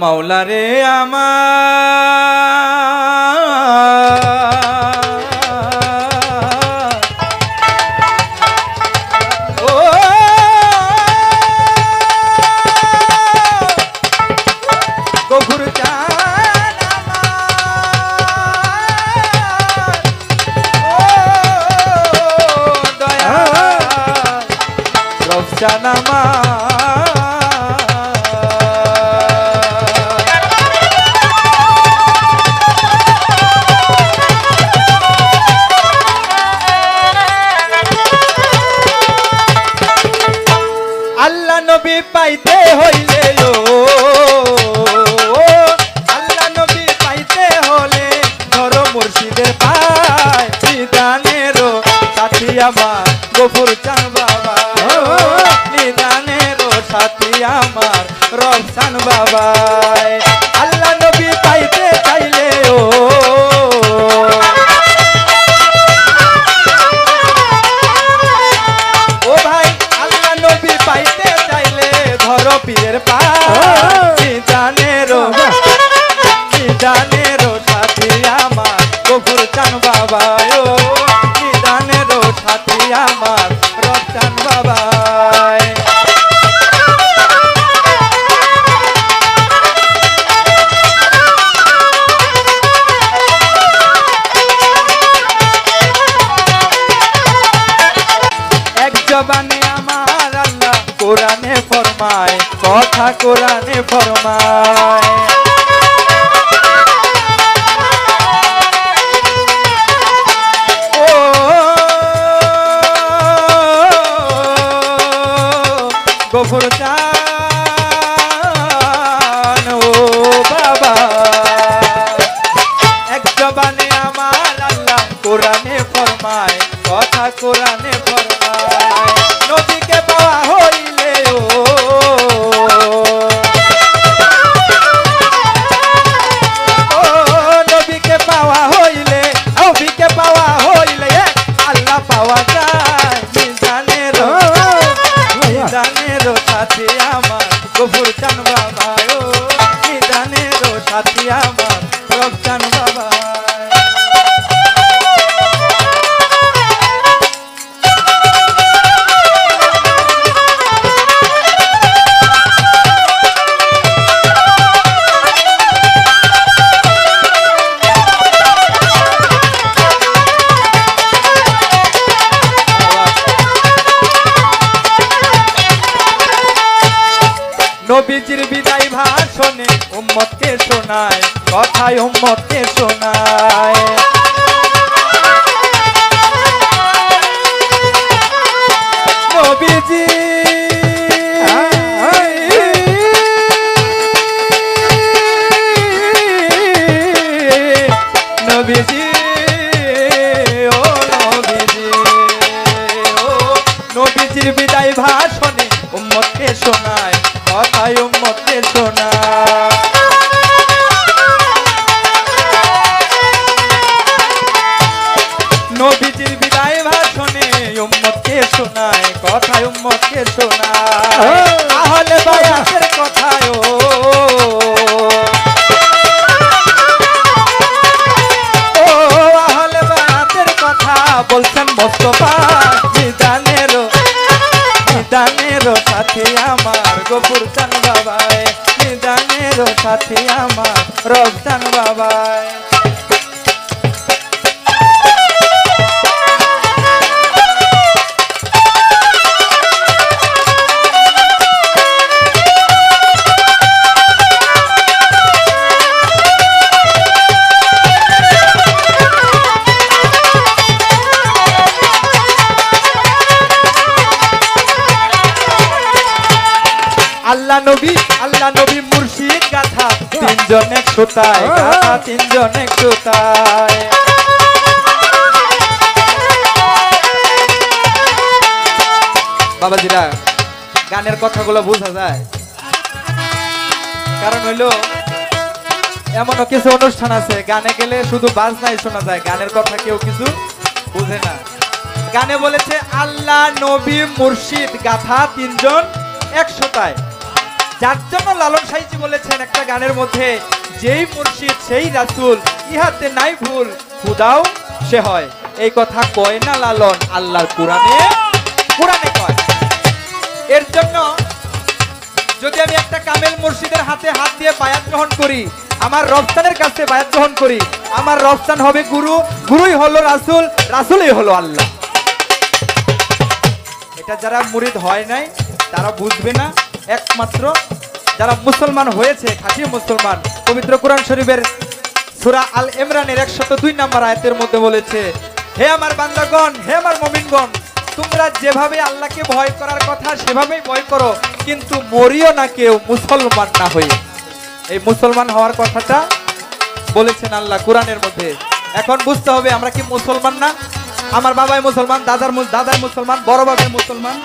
মাওলা রে আমার। ও। গফুর চান গফুর চান বাবা। নিদানেরও সাথী আমার রফসান বাবা আল্লাহ নবী পাইতে চাইলে ও। ও ভাই আল্লাহ নবী পাইতে চাইলে ধরো পীরের পাজানেরো নিদানেরো কথায় মতে শোনায় তাহলে বায়াতের কথায় ও। কথা বলছেন মোস্তফা। নিদানের নিদানের সাথে আমার গফুর চান বাবায়। নিদানের সাথে আমার রফচান আল্লাহ নবী আল্লাহ নবী মুর্শিদ গাথা। তিনজন এক সুতায় গাথা তিনজন এক সুতায় বাবাজিরা, গানের কথাগুলো বোঝা যায়। কারণ হইল, এমনও কিছু অনুষ্ঠান আছে, গানে গেলে শুধু বাজনাই শোনা যায়, গানের কথা কেউ কিছু বুঝে না। গানে বলেছে, আল্লাহ নবী মুর্শিদ গাথা তিনজন একশোটায় যার জন্য লালন সাইজি বলেছেন একটা গানের মধ্যে, যেই মুর্শিদ, সেই রাসুল, ইহাতে নাই ভুল খুদাও সে হয়। এই কথা কয় না লালন? আল্লাহর কোরআনে? কোরআনে কয়। এর জন্য যদি আমি একটা কামেল মুর্শিদের হাতে হাত দিয়ে বায়াত গ্রহণ করি, আমার রফতানের কাছে বায়াত গ্রহণ করি, আমার রফতান হবে গুরু, গুরুই হলো রাসুল, রাসুলই হলো আল্লাহ। এটা যারা মুরিদ হয় নাই, তারা বুঝবে না একমাত্র যারা মুসলমান হয়েছে, খাঁটি মুসলমান। পবিত্র কোরআন শরীফের সূরা আল ইমরানের একশত দুই নম্বর আয়তের মধ্যে বলেছে, হে আমার বান্দাগণ, হে আমার মমিনগণ, তোমরা যেভাবে আল্লাহকে ভয় করার কথা সেভাবেই ভয় করো, কিন্তু মরিও না কেউ মুসলমান না হয়ে। এই মুসলমান হওয়ার কথাটা বলেছেন আল্লাহ কোরআনের মধ্যে। এখন বুঝতে হবে আমরা কি মুসলমান না? আমার বাবাই মুসলমান, দাদার দাদার মুসলমান, বড় বাবাই মুসলমান।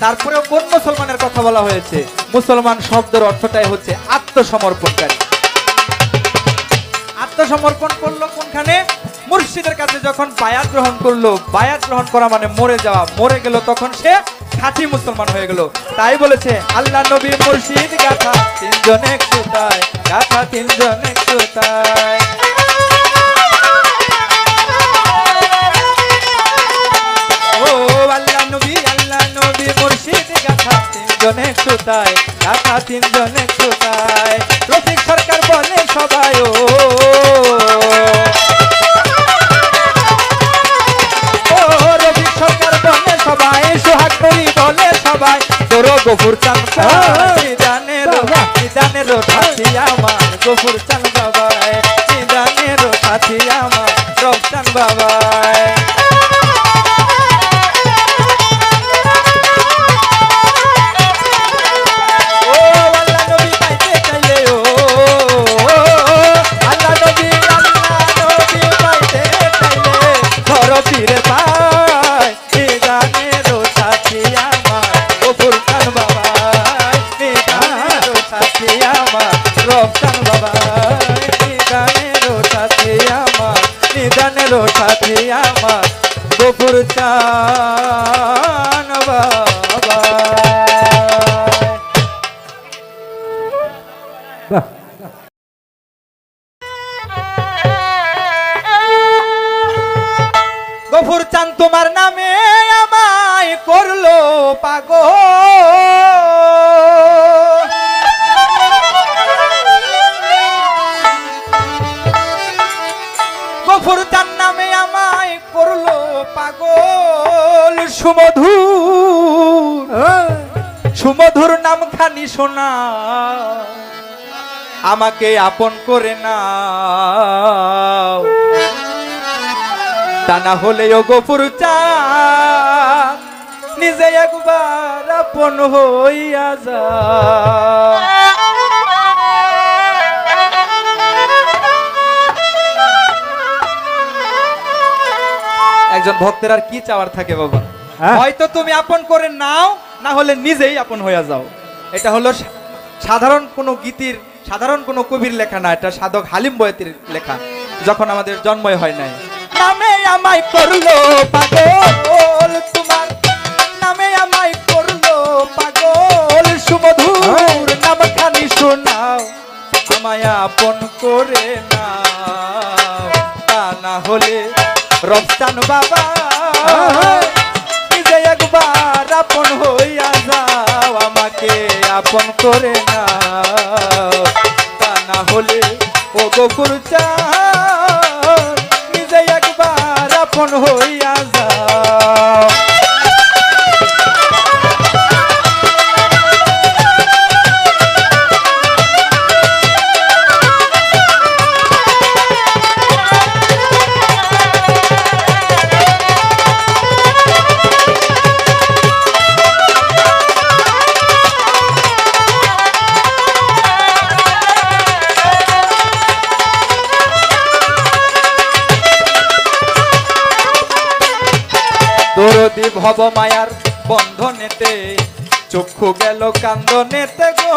তারপরেও কোন মুসলমানের কথা বলা হয়েছে? মুসলমান শব্দের অর্থটাই হচ্ছে আত্মসমর্পণকারী। আত্মসমর্পণ করল কোনখানে? মুর্শিদের কাছে যখন বায়াত গ্রহণ করল, বায়াত গ্রহণ করা মানে মরে যাওয়া। মরে গেল তখন সে খাঁটি মুসলমান হয়ে গেল। তাই বলেছে, আল্লাহ নবী মুর্শিদ গাথা তিনজন সুতায়, গাথা তিনজন সুতায়। তিনজন সুতায় গাথা তিনজন সুতায় রফিক সরকার বলে সবাই ও। রবি সরকার বলে সবাই সোহাগ করি বলে সবাই। তোর গফুর চান নিদানের নিদানের সাথী আমার। গফুর চান বাবাই নিদানের সাথী আমার। রফচান বাবাই। পাগল সুমধুর। সুমধুর নাম খানি শোনা। আমাকে আপন করে না তা না হলে ও গোপুর চাঁদ নিজে একবার আপন হইয়া যা। একজন ভক্তের আর কি চাওয়ার থাকে বাবা? হ্যাঁ। হয়তো তুমি আপন করে নাও না হলে নিজেই আপন হইয়া যাও। এটা হলো সাধারণ কোনো গীতির সাধারণ কোনো কবির লেখা না এটা সাধক হালিম বয়তির লেখা যখন আমাদের জন্মই হয় নাই। নামে আমায় করল পাগল তোমার নামে আমায় করল পাগল সুমধুর নাম খানি শোনাও আমায় আপন করে না তা না হলে রফতান বাবা। নিজে একবার আপন হইয়া যাও, আমাকে আপন করে না তা না হলে ও গোপুর চা নিজে একবার আপন হইয়া ভব মায়ার বন্ধনেতে। চক্ষু গেল কান্দনেতে গো।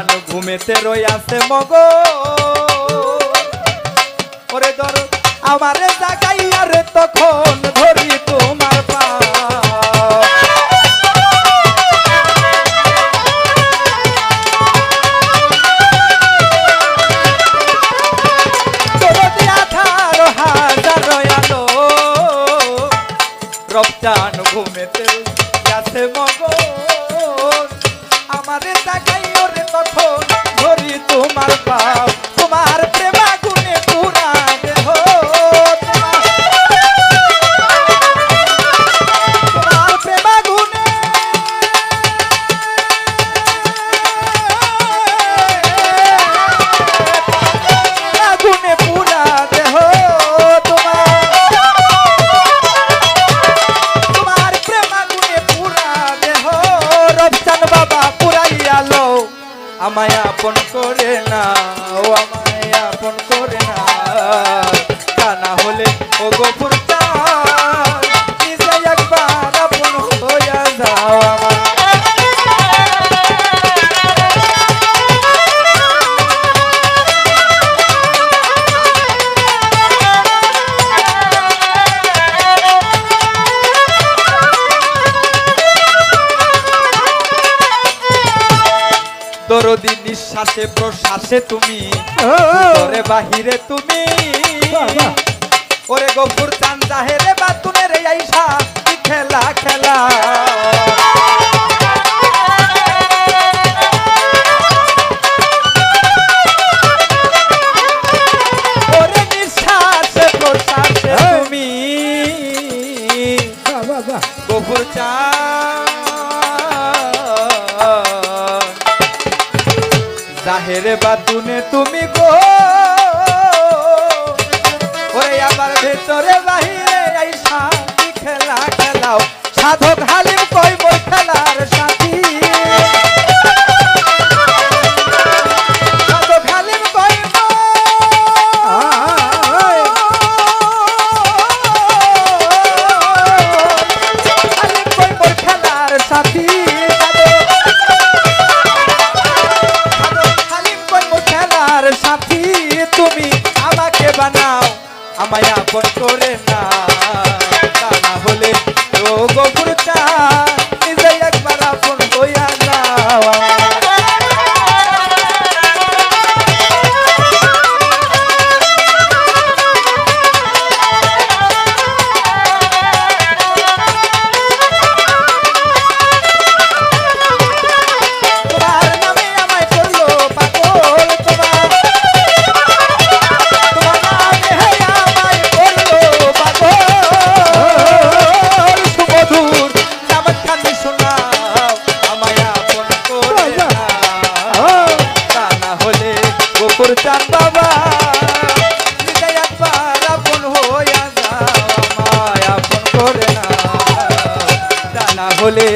প্রাণ ঘুমেতে রই আছে মগ ওরে ধর আমারে জাগাইয়া রে তখন ধরি তোমার পা। রপ্তান ঘুমেতে যাতে মগো আমারে তাকাই ওরে তখন ধরি তোমার পাপ। আমায় আপন করে না ও আমায় আপন করে না তা না হলে ও গোপন যদি নিঃশ্বাসে প্রশ্বাসে তুমি ওরে বাহিরে তুমি। ওরে গফুর চান বা বাতুনের এই আইসা খেলা খেলা। বলে